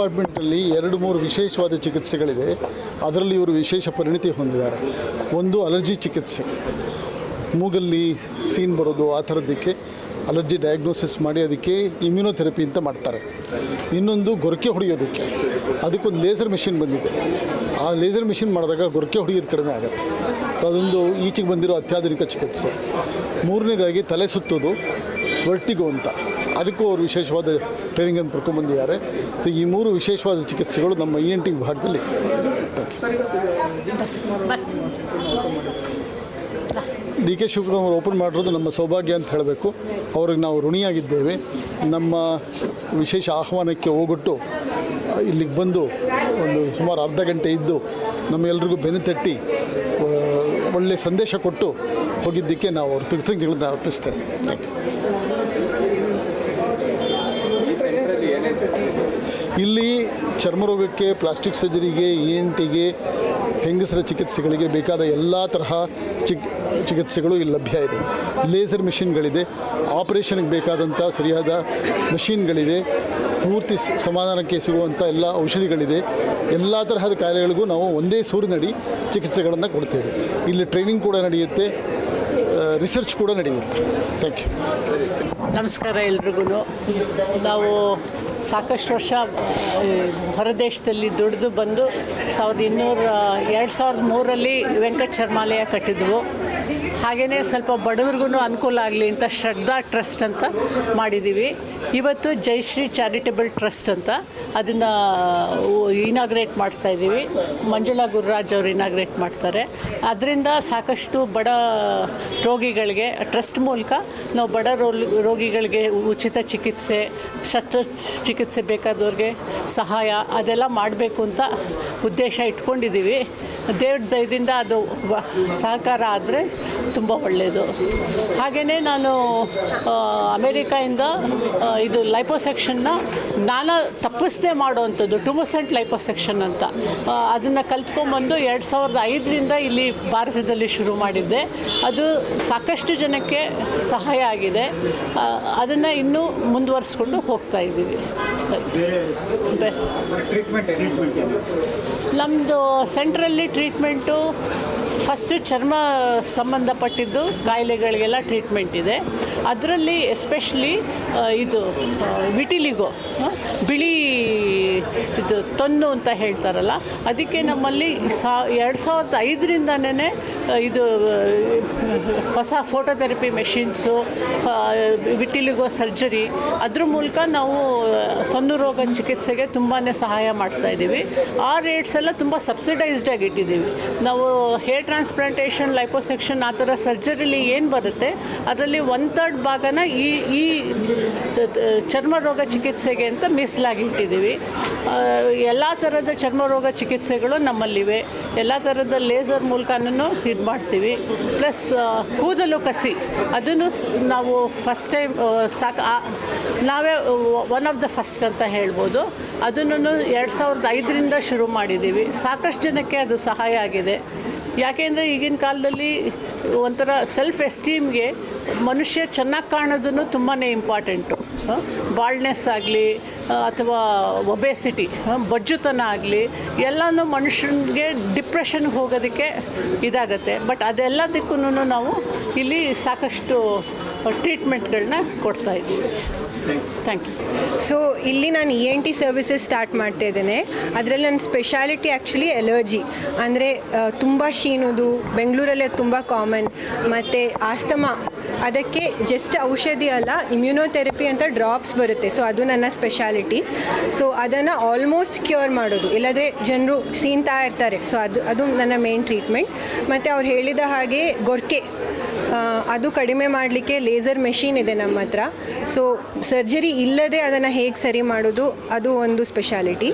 ಡಿಪಾರ್ಟ್ಮೆಂಟಲ್ಲಿ ಎರಡು ಮೂರು ವಿಶೇಷವಾದ ಚಿಕಿತ್ಸೆಗಳಿದೆ. ಅದರಲ್ಲಿ ಇವರು ವಿಶೇಷ ಪರಿಣಿತಿ ಹೊಂದಿದ್ದಾರೆ. ಒಂದು ಅಲರ್ಜಿ ಚಿಕಿತ್ಸೆ. ಮೂಗಲ್ಲಿ ಸೀನ್ ಬರೋದು ಆ ಥರದ್ದಕ್ಕೆ ಅಲರ್ಜಿ ಡಯಾಗ್ನೋಸಿಸ್ ಮಾಡಿ ಅದಕ್ಕೆ ಇಮ್ಯುನೋಥೆರಪಿ ಅಂತ ಮಾಡ್ತಾರೆ. ಇನ್ನೊಂದು ಗೊರಕೆ ಹೊಡೆಯೋದಕ್ಕೆ. ಅದಕ್ಕೊಂದು ಲೇಸರ್ ಮಿಷಿನ್ ಬಂದಿದೆ. ಆ ಲೇಸರ್ ಮಿಷಿನ್ ಮಾಡಿದಾಗ ಗೊರಕೆ ಹೊಡೆಯೋದು ಕಡಿಮೆ ಆಗುತ್ತೆ. ಅದೊಂದು ಈಚೆಗೆ ಬಂದಿರೋ ಅತ್ಯಾಧುನಿಕ ಚಿಕಿತ್ಸೆ. ಮೂರನೇದಾಗಿ ತಲೆ ಸುತ್ತೋದು ವರ್ಟಿಗೋ ಅಂತ. ಅದಕ್ಕೂ ಅವರು ವಿಶೇಷವಾದ ಟ್ರೈನಿಂಗನ್ನು ಪಡ್ಕೊಂಡ್ಬಂದಿದ್ದಾರೆ. ಸೊ ಈ ಮೂರು ವಿಶೇಷವಾದ ಚಿಕಿತ್ಸೆಗಳು ನಮ್ಮ ಇ ಎನ್ ಟಿ ವಿಭಾಗದಲ್ಲಿ ಡಿ ಕೆ ಶಿವಕುಮಾರ್ ಓಪನ್ ಮಾಡಿರೋದು ನಮ್ಮ ಸೌಭಾಗ್ಯ ಅಂತ ಹೇಳಬೇಕು. ಅವ್ರಿಗೆ ನಾವು ಋಣಿಯಾಗಿದ್ದೇವೆ. ನಮ್ಮ ವಿಶೇಷ ಆಹ್ವಾನಕ್ಕೆ ಹೋಗ್ಬಿಟ್ಟು, ಇಲ್ಲಿಗೆ ಬಂದು ಒಂದು ಸುಮಾರು ಅರ್ಧ ಗಂಟೆ ಇದ್ದು ನಮ್ಮೆಲ್ರಿಗೂ ಬೆನ್ನು ತಟ್ಟಿ ಒಳ್ಳೆಯ ಸಂದೇಶ ಕೊಟ್ಟು ಹೋಗಿದ್ದಕ್ಕೆ ನಾವು ಅವ್ರ ಕೃತಜ್ಞತೆಗಳನ್ನು ಅರ್ಪಿಸ್ತೇವೆ. ಥ್ಯಾಂಕ್ ಯು ಇಲ್ಲಿ ಚರ್ಮರೋಗಕ್ಕೆ, ಪ್ಲಾಸ್ಟಿಕ್ ಸರ್ಜರಿಗೆ, ಇ ಎನ್ ಟಿಗೆ, ಹೆಂಗಸರ ಚಿಕಿತ್ಸೆಗಳಿಗೆ ಬೇಕಾದ ಎಲ್ಲ ತರಹ ಚಿಕ್, ಚಿಕಿತ್ಸೆಗಳು ಇಲ್ಲಿ ಲಭ್ಯ ಇದೆ. ಲೇಸರ್ ಮಿಷಿನ್ಗಳಿದೆ. ಆಪರೇಷನ್ಗೆ ಬೇಕಾದಂಥ ಸರಿಯಾದ ಮಿಷಿನ್ಗಳಿದೆ. ಪೂರ್ತಿ ಸಮಾಧಾನಕ್ಕೆ ಸಿಗುವಂಥ ಎಲ್ಲ ಔಷಧಿಗಳಿದೆ. ಎಲ್ಲ ತರಹದ ಕಾಯಿಲೆಗಳಿಗೂ ನಾವು ಒಂದೇ ಸೂರಿನಡಿ ಚಿಕಿತ್ಸೆಗಳನ್ನು ಕೊಡ್ತೇವೆ. ಇಲ್ಲಿ ಟ್ರೈನಿಂಗ್ ಕೂಡ ನಡೆಯುತ್ತೆ. ರಿಸರ್ಚ್ ಕೂಡ ನಡೆಯುತ್ತೆ. ಥ್ಯಾಂಕ್ ಯು ನಮಸ್ಕಾರ ಎಲ್ರಿಗೂ ನಾವು ಸಾಕಷ್ಟು ವರ್ಷ ಹೊರದೇಶದಲ್ಲಿ ದುಡಿದು ಬಂದು ಸಾವಿರದ ಇನ್ನೂರ, ಎರಡು ಸಾವಿರದ ಮೂರಲ್ಲಿ ವೆಂಕಟ ಶರ್ಮಾಲಯ ಕಟ್ಟಿದ್ವು. ಹಾಗೆಯೇ ಸ್ವಲ್ಪ ಬಡವ್ರಿಗೂ ಅನುಕೂಲ ಆಗಲಿ ಅಂತ ಶ್ರದ್ಧಾ ಟ್ರಸ್ಟ್ ಅಂತ ಮಾಡಿದ್ದೀವಿ. ಇವತ್ತು ಜೈಶ್ರೀ ಚಾರಿಟೇಬಲ್ ಟ್ರಸ್ಟ್ ಅಂತ ಅದನ್ನು ಇನಾಗ್ರೇಟ್ ಮಾಡ್ತಾ ಇದ್ದೀವಿ. ಮಂಜುಳಾ ಗುರುರಾಜ್ ಅವರು ಇನಾಗ್ರೇಟ್ ಮಾಡ್ತಾರೆ. ಅದರಿಂದ ಸಾಕಷ್ಟು ಬಡ ರೋಗಿಗಳಿಗೆ, ಟ್ರಸ್ಟ್ ಮೂಲಕ ನಾವು ಬಡ ರೋಗಿಗಳಿಗೆ ಉಚಿತ ಚಿಕಿತ್ಸೆ ಶಸ್ತ್ರ ಚಿಕಿತ್ಸೆ ಬೇಕಾದವ್ರಿಗೆ ಸಹಾಯ ಅದೆಲ್ಲ ಮಾಡಬೇಕು ಅಂತ ಉದ್ದೇಶ ಇಟ್ಕೊಂಡಿದ್ದೀವಿ. ದೇವ್ರ ದಯದಿಂದ ಅದು ಸಹಕಾರ ಆದರೆ ತುಂಬ ಒಳ್ಳೆಯದು ಹಾಗೆಯೇ ನಾನು ಅಮೇರಿಕಾಯಿಂದ ಇದು ಲೈಪೋಸೆಕ್ಷನ್ನ ನಾನು ತಪ್ಪಿಸದೆ ಮಾಡುವಂಥದ್ದು ಟುಮಸೆಂಟ್ ಲೈಪೋಸೆಕ್ಷನ್ ಅಂತ. ಅದನ್ನು ಕಲ್ತ್ಕೊಂಬಂದು ಎರಡು ಸಾವಿರದ ಐದರಿಂದ ಇಲ್ಲಿ ಭಾರತದಲ್ಲಿ ಶುರು ಮಾಡಿದ್ದೆ. ಅದು ಸಾಕಷ್ಟು ಜನಕ್ಕೆ ಸಹಾಯ ಆಗಿದೆ. ಅದನ್ನು ಇನ್ನೂ ಮುಂದುವರಿಸ್ಕೊಂಡು ಹೋಗ್ತಾ ಇದ್ದೀವಿ. ನಮ್ಮದು ಸೆಂಟ್ರಲ್ಲಿ ಟ್ರೀಟ್ಮೆಂಟು ಫಸ್ಟು ಚರ್ಮ ಸಂಬಂಧಪಟ್ಟಿದ್ದು ಕಾಯಿಲೆಗಳಿಗೆಲ್ಲ ಟ್ರೀಟ್ಮೆಂಟ್ ಇದೆ. ಅದರಲ್ಲಿ ಎಸ್ಪೆಷಲಿ ಇದು ವಿಟಿಲಿಗೋ ಬಿಳಿ ಇದು ತೊನ್ನು ಅಂತ ಹೇಳ್ತಾರಲ್ಲ, ಅದಕ್ಕೆ ನಮ್ಮಲ್ಲಿ ಸಾ, ಎರಡು ಸಾವಿರದ ಐದರಿಂದನೇ ಇದು ಹೊಸ ಫೋಟೋಥೆರಪಿ ಮೆಷಿನ್ಸು ವಿಟಿಲಿಗೋ ಸರ್ಜರಿ, ಅದ್ರ ಮೂಲಕ ನಾವು ತನ್ನು ರೋಗ ಚಿಕಿತ್ಸೆಗೆ ತುಂಬಾ ಸಹಾಯ ಮಾಡ್ತಾ ಇದ್ದೀವಿ. ಆ ರೇಟ್ಸ್ ಎಲ್ಲ ತುಂಬ ಸಬ್ಸಿಡೈಸ್ಡ್ ಆಗಿ ಇಟ್ಟಿದ್ದೀವಿ. ನಾವು ಹೇರ್ ಟ್ರಾನ್ಸ್ಪ್ಲಾಂಟೇಷನ್ ಲೈಪೋಸೆಕ್ಷನ್ ಆ ಥರ ಸರ್ಜರಿಲಿ ಏನು ಬರುತ್ತೆ, ಅದರಲ್ಲಿ ಒನ್ ತರ್ಡ್ ಭಾಗನ ಈ ಈ ಚರ್ಮ ರೋಗ ಚಿಕಿತ್ಸೆಗೆ ಅಂತ ಮೀಸಲಾಗಿ ಇಟ್ಟಿದ್ದೀವಿ. ಎಲ್ಲ ಥರದ ಚರ್ಮ ರೋಗ ಚಿಕಿತ್ಸೆಗಳು ನಮ್ಮಲ್ಲಿವೆ. ಎಲ್ಲ ಥರದ ಲೇಸರ್ ಮೂಲಕನೂ ಇದು ಮಾಡ್ತೀವಿ. ಪ್ಲಸ್ ಕೂದಲು ಕಸಿ. ಅದನ್ನು ನಾವು ಫಸ್ಟ್ ಟೈಮ್ ಸಾಕು ನಾವೇ ಒನ್ ಆಫ್ ದ ಫಸ್ಟ್ ಅಂತ ಹೇಳ್ಬೋದು. ಅದನ್ನು ಎರಡು ಸಾವಿರದ ಐದರಿಂದ ಶುರು ಮಾಡಿದ್ದೀವಿ. ಸಾಕಷ್ಟು ಜನಕ್ಕೆ ಅದು ಸಹಾಯ ಆಗಿದೆ. ಯಾಕೆಂದರೆ ಈಗಿನ ಕಾಲದಲ್ಲಿ ಒಂಥರ ಸೆಲ್ಫ್ ಎಸ್ಟೀಮ್ಗೆ ಮನುಷ್ಯ ಚೆನ್ನಾಗಿ ಕಾಣೋದನ್ನು ತುಂಬಾ ಇಂಪಾರ್ಟೆಂಟು ಬಾಲ್ಡ್ನೆಸ್ ಆಗಲಿ ಅಥವಾ ಒಬೆಸಿಟಿ ಬಜ್ಜುತನ ಆಗಲಿ, ಎಲ್ಲನೂ ಮನುಷ್ಯನಿಗೆ ಡಿಪ್ರೆಷನ್ಗೆ ಹೋಗೋದಕ್ಕೆ ಇದಾಗುತ್ತೆ. ಬಟ್ ಅದೆಲ್ಲದಕ್ಕೂ ನಾವು ಇಲ್ಲಿ ಸಾಕಷ್ಟು ಟ್ರೀಟ್ಮೆಂಟ್ಗಳನ್ನ ಕೊಡ್ತಾ ಇದ್ದೀವಿ. ಥ್ಯಾಂಕ್ ಯು ಸೊ ಇಲ್ಲಿ ನಾನು E N T services start ಮಾಡ್ತಾ ಇದ್ದೇನೆ. ಅದರಲ್ಲಿ ನನ್ನ ಸ್ಪೆಷಾಲಿಟಿ ಆ್ಯಕ್ಚುಲಿ ಎಲರ್ಜಿ ಅಂದರೆ ತುಂಬ ಶೀನೋದು ಬೆಂಗಳೂರಲ್ಲಿ ಅದು ತುಂಬ ಕಾಮನ್ ಮತ್ತು ಆಸ್ತಮಾ. ಅದಕ್ಕೆ ಜಸ್ಟ್ ಔಷಧಿ ಅಲ್ಲ ಇಮ್ಯುನೋಥೆರಪಿ ಅಂತ ಡ್ರಾಪ್ಸ್ ಬರುತ್ತೆ. ಸೊ ಅದು ನನ್ನ ಸ್ಪೆಷಾಲಿಟಿ ಸೊ ಅದನ್ನು ಆಲ್ಮೋಸ್ಟ್ ಕ್ಯೂರ್ ಮಾಡೋದು. ಇಲ್ಲದ್ರೆ ಜನರು ಸೀನ್ತಾ ಇರ್ತಾರೆ. ಸೊ ಅದು ಅದು ನನ್ನ ಮೇನ್ ಟ್ರೀಟ್ಮೆಂಟ್ ಮತ್ತು ಅವ್ರು ಹೇಳಿದ ಹಾಗೆ ಗೊರ್ಕೆ. ಅದು ಕಡಿಮೆ ಮಾಡಲಿಕ್ಕೆ ಲೇಸರ್ ಮೆಷಿನ್ ಇದೆ ನಮ್ಮ ಹತ್ರ. ಸೊ ಸರ್ಜರಿ ಇಲ್ಲದೆ ಅದನ್ನು ಹೇಗೆ ಸರಿ ಮಾಡೋದು, ಅದು ಒಂದು ಸ್ಪೆಷಾಲಿಟಿ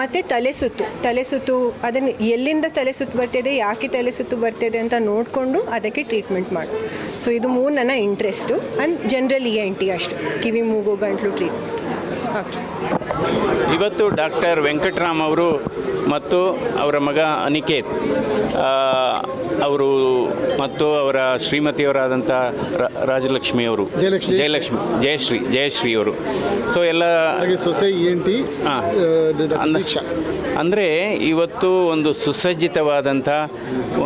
ಮತ್ತು ತಲೆ ಸುತ್ತು. ತಲೆ ಸುತ್ತು, ಅದನ್ನು ಎಲ್ಲಿಂದ ತಲೆ ಸುತ್ತು ಬರ್ತಿದೆ, ಯಾಕೆ ತಲೆ ಸುತ್ತು ಬರ್ತಿದೆ ಅಂತ ನೋಡಿಕೊಂಡು ಅದಕ್ಕೆ ಟ್ರೀಟ್ಮೆಂಟ್ ಮಾಡೋದು. ಸೊ ಇದು ಮೂರು ನನ್ನ interest and general E N ಅಷ್ಟು. ಕಿವಿ, ಮೂಗು, ಗಂಟ್ಲು ಟ್ರೀಟ್ಮೆಂಟ್ ಓಕೆ ಇವತ್ತು ಡಾಕ್ಟರ್ ವೆಂಕಟರಾಮ್ ಅವರು ಮತ್ತು ಅವರ ಮಗ ಅನಿಕೇತ್ ಅವರು ಮತ್ತು ಅವರ ಶ್ರೀಮತಿಯವರಾದಂಥ ರಾಜಲಕ್ಷ್ಮಿಯವರು ಜಯಲಕ್ಷ್ಮಿ. ಜಯಲಕ್ಷ್ಮಿ ಜಯಶ್ರೀ ಜಯಶ್ರೀ ಅವರು ಸೊ ಎಲ್ಲ ಸೊಸೆ ಇ ಎನ್ ಟಿ ಹಾ. ಅಂದರೆ ಇವತ್ತು ಒಂದು ಸುಸಜ್ಜಿತವಾದಂಥ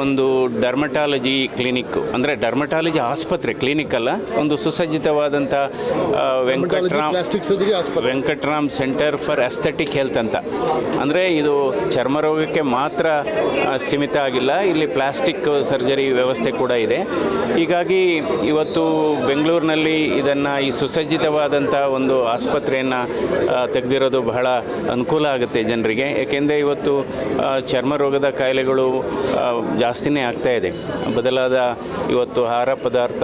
ಒಂದು ಡರ್ಮಟಾಲಜಿ ಕ್ಲಿನಿಕ್ಕು ಅಂದರೆ ಡರ್ಮಟಾಲಜಿ ಆಸ್ಪತ್ರೆ ಕ್ಲಿನಿಕ್ ಅಲ್ಲ ಒಂದು ಸುಸಜ್ಜಿತವಾದಂಥ Venkataram Venkataram centre for aesthetic health ಅಂತ. ಅಂದರೆ ಇದು ಚರ್ಮ ರೋಗಕ್ಕೆ ಮಾತ್ರ ಸೀಮಿತ ಆಗಿಲ್ಲ ಇಲ್ಲಿ ಪ್ಲಾಸ್ಟಿಕ್ ಸರ್ಜರಿ ವ್ಯವಸ್ಥೆ ಕೂಡ ಇದೆ. ಹೀಗಾಗಿ ಇವತ್ತು ಬೆಂಗಳೂರಿನಲ್ಲಿ ಇದನ್ನು ಈ ಸುಸಜ್ಜಿತವಾದಂಥ ಒಂದು ಆಸ್ಪತ್ರೆಯನ್ನು ತೆಗೆದಿರೋದು ಬಹಳ ಅನುಕೂಲ ಆಗುತ್ತೆ ಜನರಿಗೆ. ಏಕೆಂದರೆ ಇವತ್ತು ಚರ್ಮ ರೋಗದ ಕಾಯಿಲೆಗಳು ಜಾಸ್ತಿನೇ ಆಗ್ತಾ ಇದೆ. ಬದಲಾದ ಇವತ್ತು ಆಹಾರ ಪದಾರ್ಥ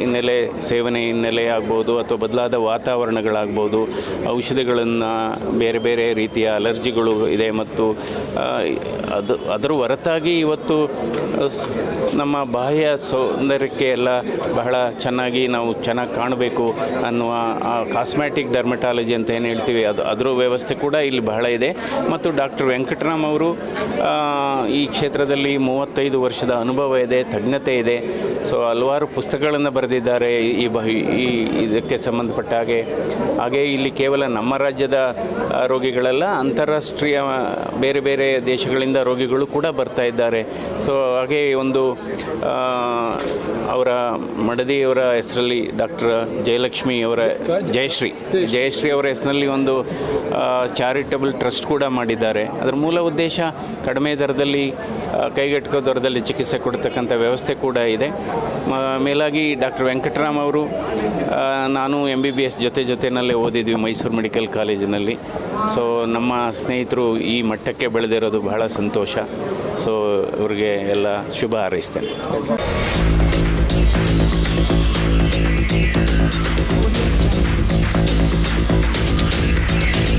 ಹಿನ್ನೆಲೆ, ಸೇವನೆ ಹಿನ್ನೆಲೆ ಆಗ್ಬೋದು ಅಥವಾ ಬದಲಾದ ವಾತಾವರಣಗಳಾಗ್ಬೋದು, ಔಷಧಿಗಳನ್ನು ಬೇರೆ ಬೇರೆ ರೀತಿಯ ಅಲರ್ಜಿಗಳು ಇದೆ ಮತ್ತು ಅದು, ಅದರ ಹೊರತಾಗಿ ಇವತ್ತು ನಮ್ಮ ಬಾಹ್ಯ ಸೌಂದರ್ಯಕ್ಕೆ ಎಲ್ಲ ಬಹಳ ಚೆನ್ನಾಗಿ ನಾವು ಚೆನ್ನಾಗಿ ಕಾಣಬೇಕು ಅನ್ನುವ ಕಾಸ್ಮೆಟಿಕ್ ಡರ್ಮಟಾಲಜಿ ಅಂತ ಏನು ಹೇಳ್ತೀವಿ, ಅದು, ಅದರ ವ್ಯವಸ್ಥೆ ಕೂಡ ಇಲ್ಲಿ ಬಹಳ ಇದೆ. ಮತ್ತು ಡಾಕ್ಟರ್ ವೆಂಕಟರಾಮ್ ಅವರು ಈ ಕ್ಷೇತ್ರದಲ್ಲಿ ಮೂವತ್ತೈದು ವರ್ಷದ ಅನುಭವ ಇದೆ, ತಜ್ಞತೆ ಇದೆ. ಸೊ ಹಲವಾರು ಪುಸ್ತಕಗಳನ್ನು ಬರೆದಿದ್ದಾರೆ ಈ ಬ ಈ ಇದಕ್ಕೆ ಸಂಬಂಧಪಟ್ಟ ಹಾಗೆ. ಹಾಗೆ ಇಲ್ಲಿ ಕೇವಲ ನಮ್ಮ ರಾಜ್ಯದ ರೋಗಿಗಳೆಲ್ಲ, ಅಂತಾರಾಷ್ಟ್ರೀಯ ಬೇರೆ ಬೇರೆ ದೇಶಗಳಿಂದ ರೋಗಿಗಳು ಕೂಡ ಬರ್ತಾ ಇದ್ದಾರೆ. ಸೊ ಹಾಗೆ ಒಂದು ಅವರ ಮಡದಿಯವರ ಹೆಸರಲ್ಲಿ ಡಾಕ್ಟರ್ ಜಯಲಕ್ಷ್ಮಿ ಅವರ, ಜಯಶ್ರೀ ಜಯಶ್ರೀ ಅವರ ಹೆಸರಿನಲ್ಲಿ ಒಂದು ಚಾರಿಟಬಲ್ ಟ್ರಸ್ಟ್ ಕೂಡ ಮಾಡಿದ್ದಾರೆ. ಅದರ ಮೂಲ ಉದ್ದೇಶ ಕಡಿಮೆ ದರದಲ್ಲಿ ಕೈಗೆಟಕೋ ದರದಲ್ಲಿ ಚಿಕಿತ್ಸೆ ಕೊಡ್ತಕ್ಕಂಥ ವ್ಯವಸ್ಥೆ ಕೂಡ ಇದೆ. ಮೇಲಾಗಿ ಡಾಕ್ಟರ್ ವೆಂಕಟರಾಮ್ ಅವರು ನಾನು ಎಂ ಬಿ ಬಿ ಎಸ್ ಜೊತೆ ಜೊತೆಯಲ್ಲೇ ಓದಿದ್ವಿ ಮೈಸೂರು ಮೆಡಿಕಲ್ ಕಾಲೇಜಿನಲ್ಲಿ. ಸೊ ನಮ್ಮ ಸ್ನೇಹಿತರು ಈ ಮಟ್ಟಕ್ಕೆ ಬೆಳೆದಿರೋದು ಬಹಳ ಸಂತೋಷ. ಸೊ ಅವ್ರಿಗೆ ಎಲ್ಲ ಶುಭ ಹಾರೈಸ್ತೇನೆ.